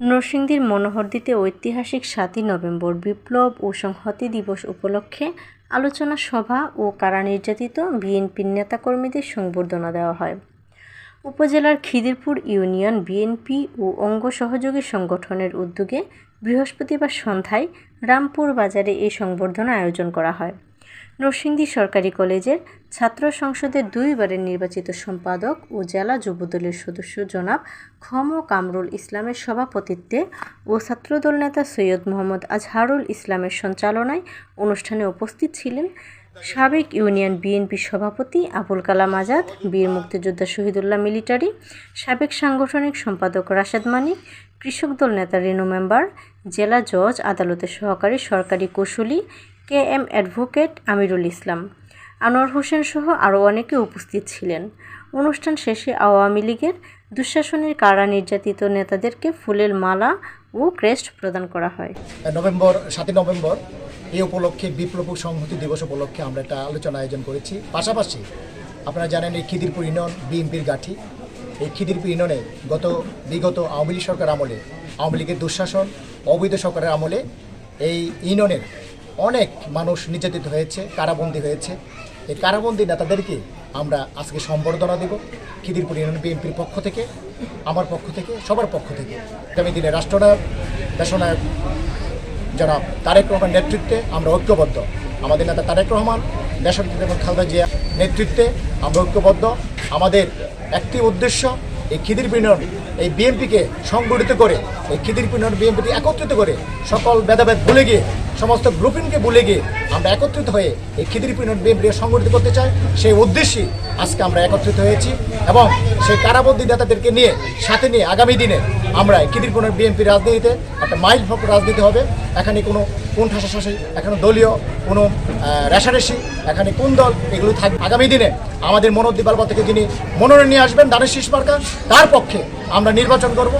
নরসিংদীর মনোহরদীতে ঐতিহাসিক সাতই নভেম্বর বিপ্লব ও সংহতি দিবস উপলক্ষে আলোচনা সভা ও কারা নির্যাতিত বিএনপির নেতাকর্মীদের সংবর্ধনা দেওয়া হয়। উপজেলার খিদিরপুর ইউনিয়ন বিএনপি ও অঙ্গ সহযোগী সংগঠনের উদ্যোগে বৃহস্পতিবার সন্ধ্যায় রামপুর বাজারে এই সংবর্ধনা আয়োজন করা হয়। নরসিংদী সরকারি কলেজের ছাত্র সংসদের দুইবারের নির্বাচিত সম্পাদক ও জেলা যুবদলের সদস্য জনাব খম কামরুল ইসলামের সভাপতিত্বে ও ছাত্রদল নেতা সৈয়দ মোহাম্মদ আজহারুল ইসলামের সঞ্চালনায় অনুষ্ঠানে উপস্থিত ছিলেন সাবেক ইউনিয়ন বিএনপি সভাপতি আবুল কালাম আজাদ, বীর মুক্তিযোদ্ধা শহীদুল্লাহ মিলিটারি, সাবেক সাংগঠনিক সম্পাদক রাশেদ মানিক কৃষক দল নেতা রেনু মেম্বার, জেলা জজ আদালতের সহকারী সরকারি কৌশলী K M advocate Amirul Islam. Anwar Hossain সহ আরও অনেকে উপস্থিত ছিলেন। অনুষ্ঠান শেষে আওয়ামী লীগের দুঃশাসনের কারা নির্যাতিত নেতাদেরকে ফুলের মালা ও ক্রেস্ট প্রদান করা হয়। নভেম্বর, সাতই নভেম্বর এই উপলক্ষে বিপ্লব সংহতি দিবস উপলক্ষে আমরা একটা আলোচনা আয়োজন করেছি। পাশাপাশি আপনারা জানেন এই খিদিরপুর ইউনিয়ন বিএনপির গাঠি। এই খিদিরপুর ইউনিয়নে গত, বিগত আওয়ামী লীগ সরকার আমলে, আওয়ামী লীগের দুঃশাসন, অবৈধ সরকারের আমলে এই ইউনিয়নের অনেক মানুষ নির্যাতিত হয়েছে, কারাবন্দী হয়েছে। এই কারাবন্দী নেতাদেরকে আমরা আজকে সম্বর্ধনা দেব খিদিরপুর ইউনিয়ন বিএনপির পক্ষ থেকে, আমার পক্ষ থেকে, সবার পক্ষ থেকে। আগামী দিনে রাষ্ট্রনায়ক, দেশনায়ক যারা তারেক রহমান নেতৃত্বে আমরা ঐক্যবদ্ধ। আমাদের নেতা তারেক রহমান, দেশনেত্রী এবং খালদা জিয়া নেতৃত্বে আমরা ঐক্যবদ্ধ। আমাদের একটি উদ্দেশ্য, এই খিদির বিনয়ন এই বিএনপিকে সংগঠিত করে, এই খিদির বিনয়ন বিএনপিকে একত্রিত করে সকল ভেদাভেদ ভুলে গিয়ে সমস্ত গ্রুপিংকে ভুলে গিয়ে আমরা একত্রিত হয়ে এই খিদির বিনয়ন বিএনপিকে সংগঠিত করতে চাই, সেই উদ্দেশ্যেই আজকে আমরা একত্রিত হয়েছি এবং সেই কারাবন্দী নেতাদেরকে নিয়ে, সাথে নিয়ে আগামী দিনে আমরা খিদির বিনয়ন বিএনপি রাজনীতিতে একটা মাইল ফলক রাজনীতি হবে। এখানে কোনো কোন ঠাসাশাসি এখানে দলীয়, কোনো রেশারেশি এখানে কোন দল এগুলো থাকবে। আগামী দিনে আমাদের মনোদ্দীপ থেকে যিনি মনোনয়ন নিয়ে আসবেন দানের শীষ মার্কা তার পক্ষে আমরা নির্বাচন করব।